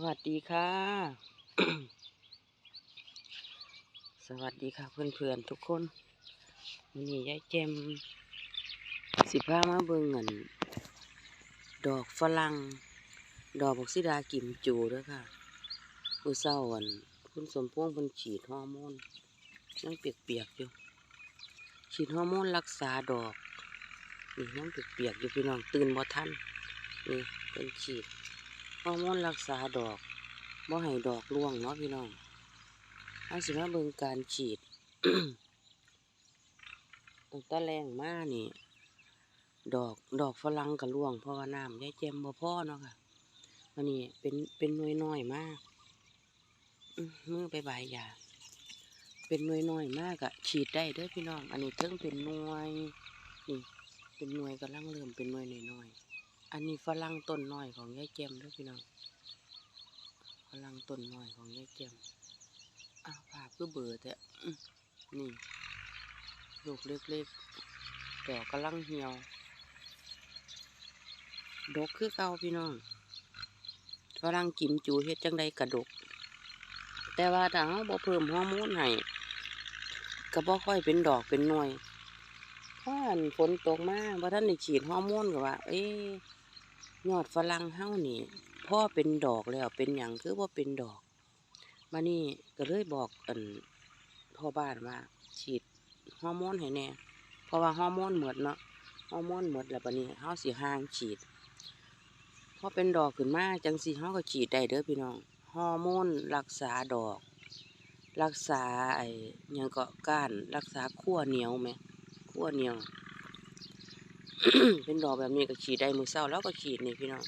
วัสดีค่ะ สวัสดีค่ะเพื่อนๆทุกคนวันนี้ยายเจมสิพามาเบิ่งเงินดอกฝรั่งดอกบักซิดากิมจูด้วยค่ะผู้เศร้าอันคุณสมพงษ์เพิ่นฉีดฮอร์โมนยังเปียกๆอยู่ฉีดฮอร์โมนรักษาดอกนี่ยังเปียกๆอยู่พี่น้องตื่นบ่ทันนี่เป็นฉีด ฮอร์โมนรักษาดอกบ่ให้ดอกร่วงเนาะพี่น้องเอาสิมาเบิ่งการฉีดตั้งแต่แรงมานี่ ดอกดอกฝรั่งก็ร่วงเพราะว่าน้ำยายแจมบ่พ่อเนาะค่ะวันนี้เป็นเป็นนวยน้อยมากมือไปบายยาเป็นนวยน้อยมากอะฉีดได้เด้อพี่น้อง อันนี้เทิงเป็นน่วยนี่เป็นน่วยกำลังเริ่มเป็นนวยน้อยๆ อันนี้ฝรั่งต้นหน้อยของยายแจมด้วยพี่น้องฝรั่งต้นหน้อยของยายแจมอ้าวภาพก็เบื่อแต่นี่ลูกเล็กๆดอกกำลังเหี่ยวดกคือเก่าพี่น้องฝรั่งกิมจูเฮ็ดจังใดกระดก แต่ว่าถ้าเราบ่เพิ่มฮอร์โมนให้ก็บ่ค่อยเป็นดอกเป็นหน่วยเพราะอันฝนตกมาบ่ทันได้ฉีดฮอร์โมนก็ว่า เอ๊ ยอดฝรั่งเฮานี่พ่อเป็นดอกแล้วเป็นหยังคือว่าเป็นดอก มานี่ก็เลยบอกอันพ่อบ้านว่าฉีดฮอร์โมนให้แน่เพราะว่าฮอร์โมนหมดเนาะฮอร์โมนหมดแล้วบัดนี้เฮาสิห่างฉีดพอเป็นดอกขึ้นมาจังสิเฮาก็ฉีดได้เด้อพี่น้องฮอร์โมนรักษาดอก รักษาไอ้ยังเก็ก้านรักษาขั้วเหนียวไหมขั้วเหนียว เป็นดอกแบบนี้ก็ฉีดได้มือเศร้าแล้วก็ฉีดนี่พี่น้อง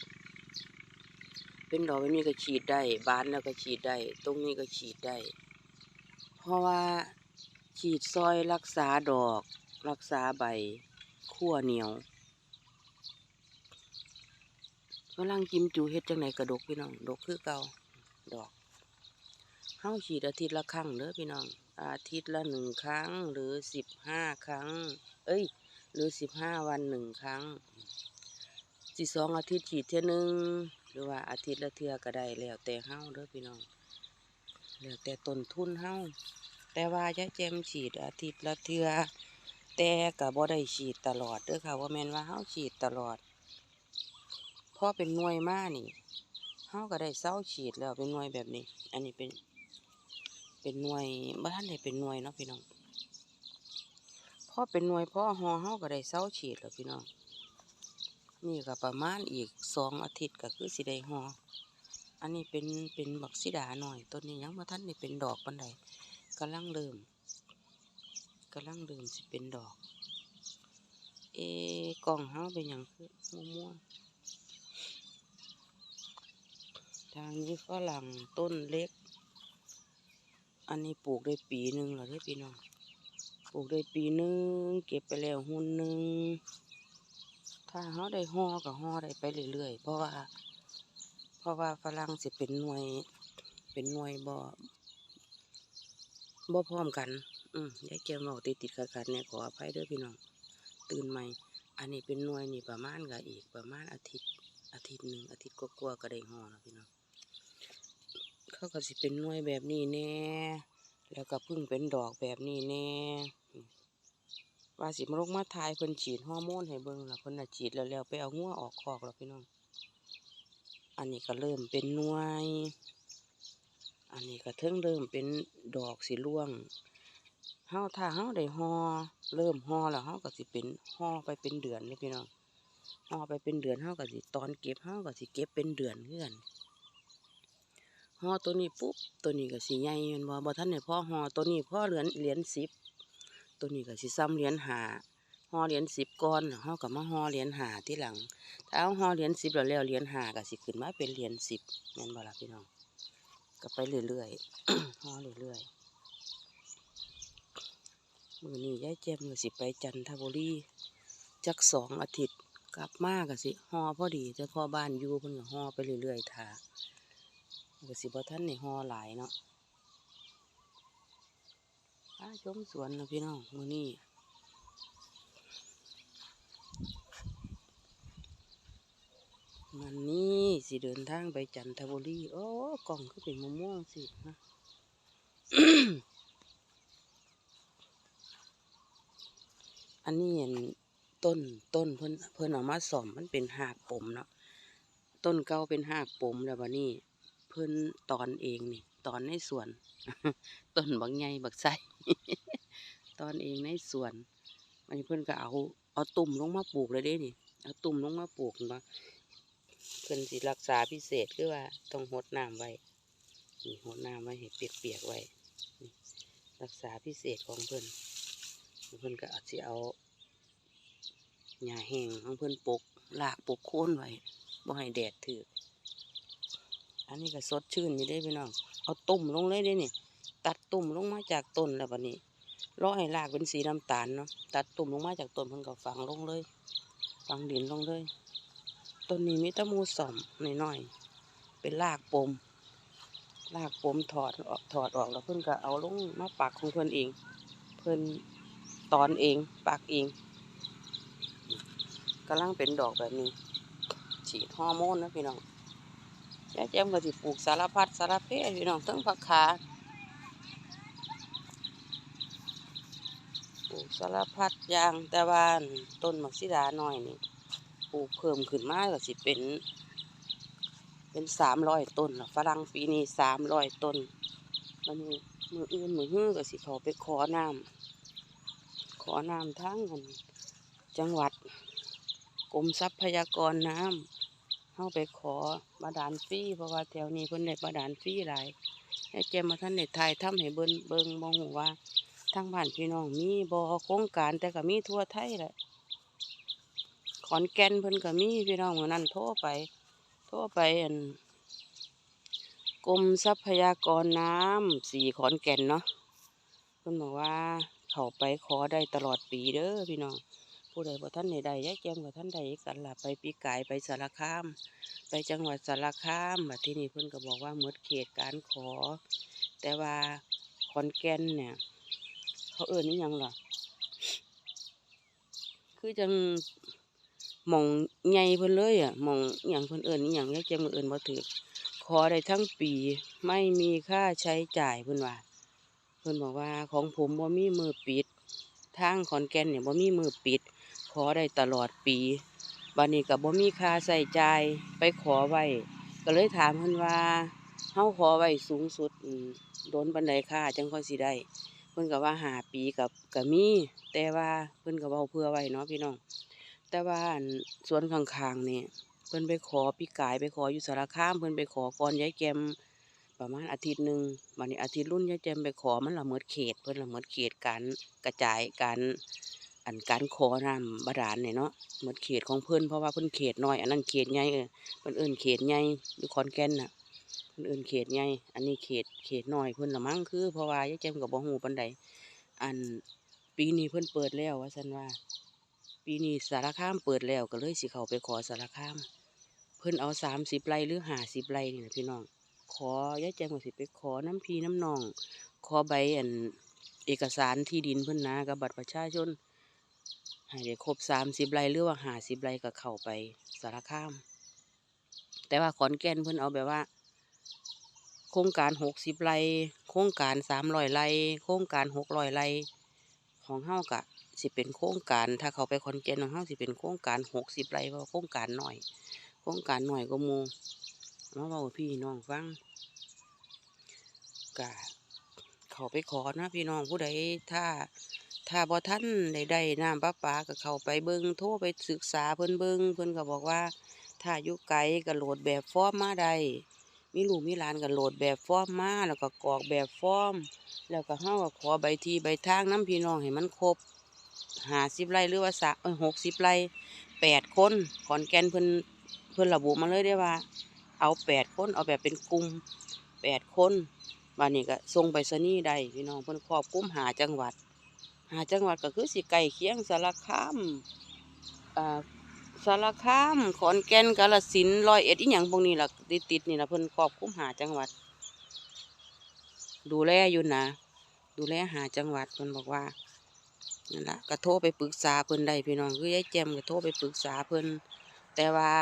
เป็นดอกแบบนี้ก็ฉีดได้บานแล้วก็ฉีดได้ตรงนี้ก็ฉีดได้ เพราะว่าฉีดซอยรักษาดอก รักษาใบขั้วเหนียวกำลังกิมจูเฮ็ดจังไหนกระดกพี่น้องดกคือเก่าดอกเฮาฉีดอาทิตย์ละครั้งเด้อพี่น้อง อาทิตย์ละหนึ่งครั้งหรือสิบห้าครั้ง เอ้ย หรือสิบห้าวันหนึ่งครั้งสิสองอาทิตย์ฉีดเท่ยหนึงหรือว่าอาทิตย์ละเทือก็ได้แล้วแต่เฮาเด้อพี่น้องแล้วแต่ต้นทุนเฮาแต่ว่ายายแจมฉีดอาทิตย์ละเทือแต่ก็บ่ได้ฉีดตลอดเด้อค่ะว่าแมนว่าเฮาฉีดตลอดพอเป็นหน่วยมานี่เฮาก็ได้เศร้าฉีดแล้วเป็นหน่วยแบบนี้ อันนี้เป็น เป็นหน่วยบ่ทันได้เป็นหน่วยเนาะพี่น้อง พอเป็นหน่วยพ่อหอเฮาก็ได้เศร้าฉีดแล้วพี่น้องนี่ก็ประมาณอีกสองอาทิตย์ก็คือสิได้หออันนี้เป็นเป็นบักซิดาหน่อยต้นนี้ยังบ่ทันได้เป็นดอกปานใดกำลังเริ่มกำลังเริ่มสิเป็นดอก เอกล่องเฮาเป็นหยังคือมัวๆทางนี้ฝรั่งต้นเล็ก อันนี้ปลูกได้ปีหนึ่งแล้วเด้อพี่น้อง ลูกได้ปีหนึ่งเก็บไปแล้วหุ่นหนึ่งถ้าเขาได้ห่อก็ห่อได้ไปเรื่อยๆ เพราะว่า เพราะว่าฝรั่งสิเป็นหน่วย เป็นหน่วยบ่บ่พร้อมกัน อืมยายแกมบอกติดติดขัดขัดๆเนี่ยขออภัยด้อพี่น้อง ตื่นใหม่ อันนี้เป็นหน่วยนี่ประมาณก็อีกประมาณอาทิตย์ อาทิตย์หนึ่งอาทิตย์กว่าๆก็ได้ห่อแล้วพี่น้อง เขาก็สิเป็นหน่วยแบบนี้แน่ แล้วก็พึ่งเป็นดอกแบบนี้แน่ ว่าสิมาลงมาทายเพิ่นฉีดฮอร์โมนให้เบิ่งล้วเพิ่นน่ะฉีดแล้วแล้วไปเอางัวออกคอกแล้วพี่น้อง อันนี้ก็เริ่มเป็นหน่วย อันนี้ก็เทิงเริ่มเป็นดอกสีร่วงเฮาถ้าเฮาได้ฮอเริ่มฮอแล้วเฮาก็สิเป็นฮอไปเป็นเดือนเลยพี่น้องฮอไปเป็นเดือนเฮาก็สิตอนเก็บเฮาก็สิเก็บเป็นเดือนคือนห่อตัวนี้ปุ๊บตัวนี้ก็สิใหญ่แม่นบ่บ่ทันได้พอห่อตัวนี้พอเหรียญเหรียญสิบ ตัวนี้ก็สิซ้ำเหรียญหาห่อเหรียญสิบก่อนแล้วเฮาก็มาห่อเหรียญหาที่หลัง ถ้าเอาห่อเหรียญสิบแล้วแล้วเหรียญหาก็สิขึ้นมาเป็นเหรียญสิบแม่นบ่ล่ะพี่น้อง ก็ไปเรื่อยๆห่อเรื่อยๆมือนี้ยายแจ่มก็สิไปจันทบุรีจักสองอาทิตย์กลับมาก็สิห่อพอดีแต่พอบ้านอยู่เพิ่นก็ห่อไปเรื่อยๆท่าก็สิบ่ทันในห่อหลายเนาะาชมสวนนะพี่น้องมือนี้มันนี่สิเดินทางไปจันทบุรีโอ้กล่องก็เป็นมะม่วงสินะอันนี้เห็นต้นต้นเพิ่นเพิ่นเอามาสอมมันเป็นหากปมเนาะต้นเก่าเป็นหากปมแล้วบัดนี้เพิ่นตอนเองนี่ ตอนในสวน ต้นบักใหญ่บักไส้ ตอนเองในสวน อันนี้เพิ่อนก็เอา เอาตุ่มลงมาปลูกเลยเด้นี่ เอาตุ่มลงมาปลูกมาเพิ่อนสิรักษาพิเศษคือว่าต้องหดน้ำไว้นี่หดน้ำไว้ให้เปียกๆไว้ รักษาพิเศษของเพิ่อนเพิ่อนก็อาจสิเอาหญ้าแห้งของเพิ่อนปลูกลากปลูกโคนไว้บ่ให้แดดถืออันนี้ก็สดชื่นอยู่ได้พี่น้อง เอาตุ่มลงเลยเด้นี่ ตัดตุ่มลงมาจากต้นแล้วบัดนี้ร้อให้รากเป็นสีน้ำตาลเนาะตัดตุ่มลงมาจากต้นเพิ่นก็ฝังลงเลย ฝังดินลงเลยต้นนี้มีตะมูสอมน้อยๆเป็นรากปมรากปมถอดออกถอดออกแล้วเพิ่นก็เอาลงมาปักของเพิ่นเอง เพิ่นตอนเองปักเองกำลังเป็นดอกแบบนี้ ฉีดฮอร์โมนนะพี่น้องยายแจ่มก็สิปลูกสารพัดสารเพพี่น้องทั้งผักขาปลูก สารพัดอย่างแต่ว่าต้นมักซิดาหน้อยนี่ปลูกเพิ่มขึ้นมาก็สิเป็น เป็นสามร้อยต้นละฝรั่งปีนี้สามร้อยต้นมันมืออื่นมือฮื้อก็สิขาไปขอน้ำขอน้ำทั้งกันจังหวัดกรมทรัพยากรน้ำเข้าไปขอบาดาลฟรีเพราะว่าแถวนี้เพิ่นได้บาดาลฟรีหลายให้แกมาท่านในไทยทำให้เบิ่งเบิ่งมองหูว่า ทางบ้านพี่น้องมีบ่โครงการแต่ก็มีทั่วไทยแหละขอนแก่นเพิ่นก็มีพี่น้องเหมือนนั้นโทรไป โทรไปอันกรมทรัพยากรน้ำสี่ขอนแก่นเนาะเพิ่นบอกว่าเขาไปขอได้ตลอดปีเด้อพี่น้องผู้ใดบ่ท่านใดใดยายแจมกับท่านใดกันล่ะไปปีกายไปสารคาม ไปจังหวัดสารคามบัดที่นี่เพิ่นก็บอกว่าหมดเขตการขอ แต่ว่าขอนแก่นเนี่ย เขาเอินนี่ยังล่ะ คือจังหมองใหญ่เพิ่นเลยอะหมองอย่างเพิ่นเอินนี่ยังยายแจมก็เอินบ่ถูกขอได้ทั้งปีไม่มีค่าใช้จ่ายเพิ่นว่าเพิ่นบอกว่าของผมบ่มีมือปิด ทางขอนแก่นเนี่ยบ่มีมือปิด ขอได้ตลอดปีบัดนี้ก็บ่มีค่าใช้จ่ายไปขอไว้ก็เลยถามเพิ่นว่าเฮาขอไว้สูงสุดโดนปานใดค่าจังค่อยสิได้ เพิ่นก็ว่าหาปีกับก็มีแต่ว่าเพิ่นก็เว้าเพื่อไว้เนาะพี่น้องแต่ว่าอันสวนข้างๆนี่เพิ่นไปขอพี่กายไปขออยู่สารคามเพิ่นไปขอก่อนยายแกมประมาณอาทิตย์หนึ่งบัดนี้อาทิตย์รุ่นยายแจมไปขอมันละเมิดเขต เพิ่อนละเมิดเขตการกระจายการอันการขอน้ำบาดาลเนี่ยเนาะเมิดเขตของเพิ่อนเพราะว่าเพิ่อนเขตน้อยอันนั้นเขตใหญ่เออเพิ่อนเอิ้นเขตใหญ่อยู่ขอนแก่นน่ะ เพิ่นเอิ้นเขตใหญ่อันนี้เขตเขตน้อยเพิ่นละมั้งคือเพราะว่ายายแจมก็บ่ฮู้ปานใดอันปีนี้เพิ่นเปิดแล้วว่าซั่นว่า ปีนี้สารคามเปิดแล้วก็เลยสิเข้าไปขอสารคาม เพิ่นเอาสามสิบไร่หรือห้าสิบไร่นี่นะพี่น้องขอยายแจงว่าสิไปขอน้ำพีน้ำนอง ขอใบอันเอกสารที่ดินเพิ่นนะกับบัตรประชาชนให้ได้ครบสามสิบไร่หรือว่าห้าสิบไร่ก็เข้าไปสารคาม แต่ว่าขอนแก่นเพิ่นเอาแบบว่า โครงการหกสิบไร่โครงการสามร้อยไร่โครงการหกร้อยไร่ของเฮากะสิเป็นโครงการ ถ้าเขาไปคอนแก่นของเฮาสิเป็นโครงการหกสิบไร่เพราะโครงการหน่อย โครงการหน่อยก็มูมาเว้าพี่น้องฟังกะเขาไปขอนะพี่น้องผู้ใดถ้าถ้าบ่ท่านได้ได้น้ำประปาก็เขาไปเบิ่งโทรไปศึกษาเพิ่นเบิ่งเพิ่นก็บอกว่า ถ้าอยู่ไกลก็โหลดแบบฟอร์มมาได้ มีลูกมีหลานก็โหลดแบบฟอร์มมาแล้วก็กรอกแบบฟอร์ม แล้วก็เฮาก็ขอใบทีใบทางน้ำพี่น้องให้มันครบหาสิบไร่หรือว่าสะหกสิบไร่แปดคนขอนแก่นเพิ่นเพิ่นระบุมาเลยได้ว่า เอาแปดคนเอาแบบเป็นกลุ่มแปดคนวันนี้ก็ส่งไปสนีย์ได้พี่น้องเพิ่นครอบคลุมหาจังหวัด หาจังหวัดก็คือสิใกล้เคียงสารคามอ่า สารคามขอนแก่นกาฬสินร้อยเอ็ดอีหยังพวกนี้ล่ะติดติดนี่ล่ะเพิ่นครอบคลุมหาจังหวัด ดูแลอยู่นะ ดูแลหาจังหวัดเพิ่นบอกว่านั่นละก็โทรไปปรึกษาเพิ่นได้พี่น้องคือยายแจมก็โทรไปปรึกษาเพิ่นแต่ว่า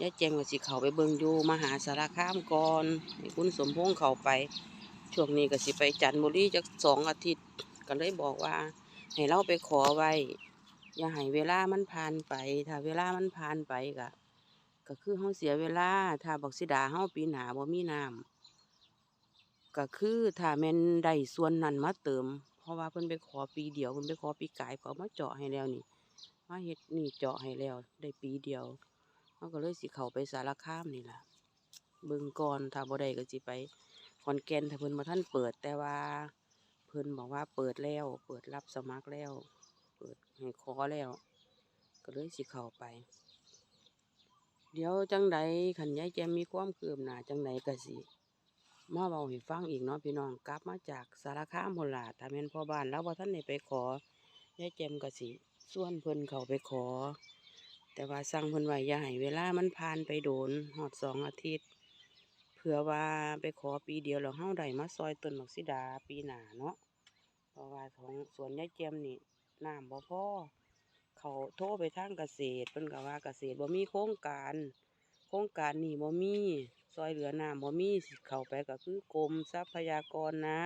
ยายแจมก็สิเขาไปเบิ่งอยู่มหาสารคามก่อนให้คุณสมพงษ์เข้าไปช่วงนี้ก็สิไปจันทบุรีจักสองอาทิตย์ก็เลยบอกว่า ให้เราไปขอไว้ อย่าให้เวลามันผ่านไป ถ้าเวลามันผ่านไปก็ก็คือเฮาเสียเวลา ถ้าบอกสิดาเฮาปีหนาบ่มีน้ำก็คือถ้าแม่นได้ส่วนนั้นมาเติม เพราะว่าเพิ่นไปขอปีเดียวเพิ่นไปขอปีกายเขามาเจาะให้แล้วนี่มาเฮ็ดนี่เจาะให้แล้ว ได้ปีเดียวเฮาก็เลยสิเข้าไปสารคามนี่ล่ะเบิ่งก่อนถ้าบ่ได้ก็สิไปขอนแก่นถ้าเพิ่นบ่ทันเปิดแต่ว่า เพิ่นบอกว่าเปิดแล้ว เปิดรับสมัครแล้ว เปิดให้ขอแล้ว ก็เลยสิเข้าไป เดี๋ยวจังใดขันยายแจมมีความคืบหน้าจังใดก็สิมาเบาให้ฟังอีกเนาะพี่น้องกลับมาจากสารคามพล่ะถ้าแม่นพ่อบ้านแล้วบ่ทันได้ไปขอยายแจมก็สิส่วนเพิ่นเขาไปขอ แต่ว่าสั่งเพิ่นไว้อย่าให้เวลามันผ่านไปโดนฮอดสองอาทิตย์เผื่อว่าไปขอปีเดียวแล้วเฮาได้มาซอยต้นบักสิดาปีหนาเนาะเพราะว่าของสวนยายแจมนี่ น้ำบ่พอเขาโทรไปทางเกษตรเพิ่นก็ว่าเกษตรบ่มีโครงการ โครงการนี่บ่มีซอยเหลือน้ำบ่มีสิเข้าไปก็คือกรมทรัพยากรน้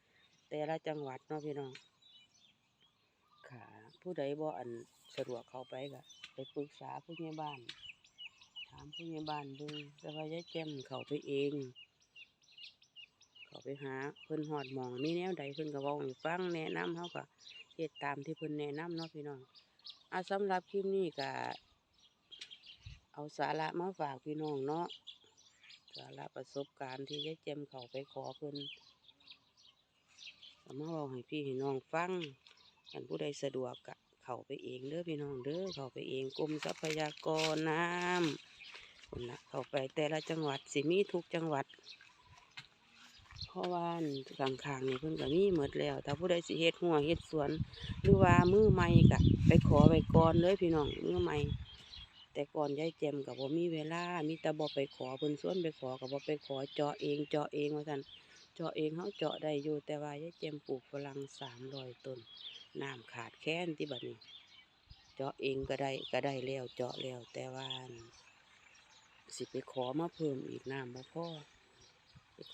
ำแต่ละจังหวัดเนาะพี่น้องค่ะผู้ใดบ่อันสะดวกเข้าไปก็ไปปรึกษาผู้ใหญ่บ้าน ถามผู้ใหญ่บ้านเบิ่งแต่ว่ายายแจ่มเข้าไปเอง เข้าไปหาเพิ่นฮอดหมองมีแนวใดเพิ่นก็เว้าให้ฟังแนะนำเฮาก็ เฮ็ดตามที่เพิ่นแนะนำเนาะพี่น้องอาสำหรับคลิปนี้ก็เอาสาระมาฝากพี่น้องเนาะสาระประสบการณ์ที่ยายเจมเขาไปขอเพิ่นก็มาบอกให้พี่ให้น้องฟังกันผู้ใดสะดวกก็เข้าไปเองเด้อพี่น้องเด้อเข้าไปเองกรมทรัพยากรน้ำคนละเข้าไปแต่ละจังหวัดสิมีทุกจังหวัด ราะว่าข้างๆนี่เพิ่นก็มีหมดแล้ว ถ้าผู้ใดสิเฮ็ดหัวเฮ็ดสวน หรือว่ามือใหม่กะไปขอไว้ก่อนเลยพี่น้องมือใหม่แต่ก่อนยายแจมกับบ่มีเวลา มีต่บ่ไปขอเพิ่นสวนไปขอกับบ่ไปขอเจาะเองเจาะเองว่าซั่นเจาะเองเฮาเจาะได้อยู่ แต่ว่ายายแจมปลูกฝรั่งสามร้อยต้นน้ำขาดแคลนที่บัดนี้เจาะเองก็ได้ก็ได้แล้วเจาะแล้วแต่ว่าสิไปขอมาเพิ่มอีกน้ำบ่พอ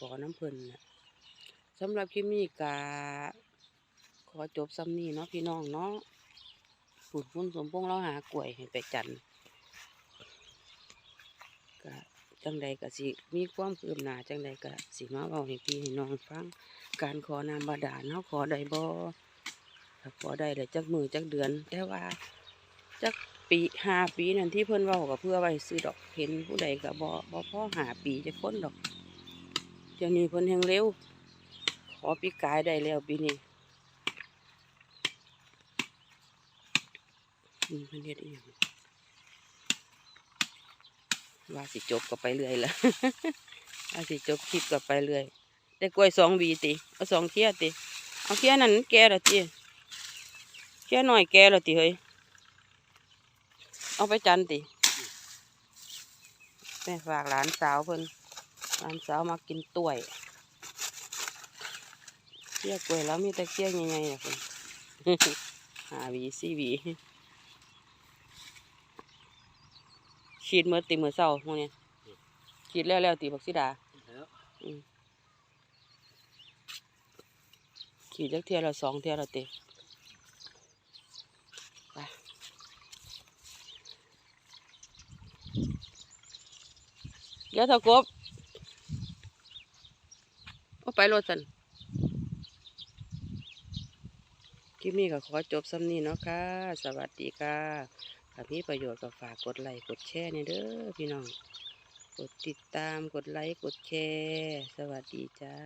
อน้ำเพิ่นนะสำหรับคลิปนี้กาขอจบซ้ำนี้เนาะพี่น้องเนาะฝุ่นฟุ้นสมพงเราหากล้วยให้ไปจันทร์ก็จังใดก็สิมีความคืบหน้าจังใดก็สิมาเว้าให้พี่ให้น้องฟัง การขอน้ำบาดาลเฮาขอได้บ่ถ้าขอได้แล้วจักมือจักเดือน แต่ว่าจักปีห้าปีนั่นที่เพิ่นเว้าก็เพื่อไว้ซื้อดอกเห็นผู้ใดก็บ่บ่พอหาปีจะคนดอก เดี๋ยวนี้เพิ่นแฮงเร็ว ขอปีกายได้แล้วปีนี้อืมเพิ่นเฮ็ดอีหยังว่าสิจบก็ไปเรื่อยละว่าสิจบคลิปก็ไปเรื่อยได้กล้วยสองวีติเอาสองเที่ยติเอาเที่ยนั้นแก่ละติเที่ยน้อยแก่ละติเฮ้ยเอาไปจันติแม่ฝากหลานสาวเพิ่น หลานสาวมากินต้วยเที่ยกล้วยแล้วมีแต่เที่ยใหญ่ๆอะเพิ่นหาหวีสี่หวีฉีดเมื่อตีเมื่อเช้าพวกเนี้ยฉีดแล้วแล้วตีบักซิดาแล้วอืมฉีดจักเทียละสองเทียละเตะไปเดี๋ยวเถากบ โอ้ไปรถสันคลิปนี้ก็ขอจบซ้ำนี้เนาะค่ะ สวัสดีค่ะถ้ามีประโยชน์ก็ฝากกดไลค์กดแชร์เนี่ยเด้อพี่น้อง กดติดตามกดไลค์กดแชร์ สวัสดีจ้า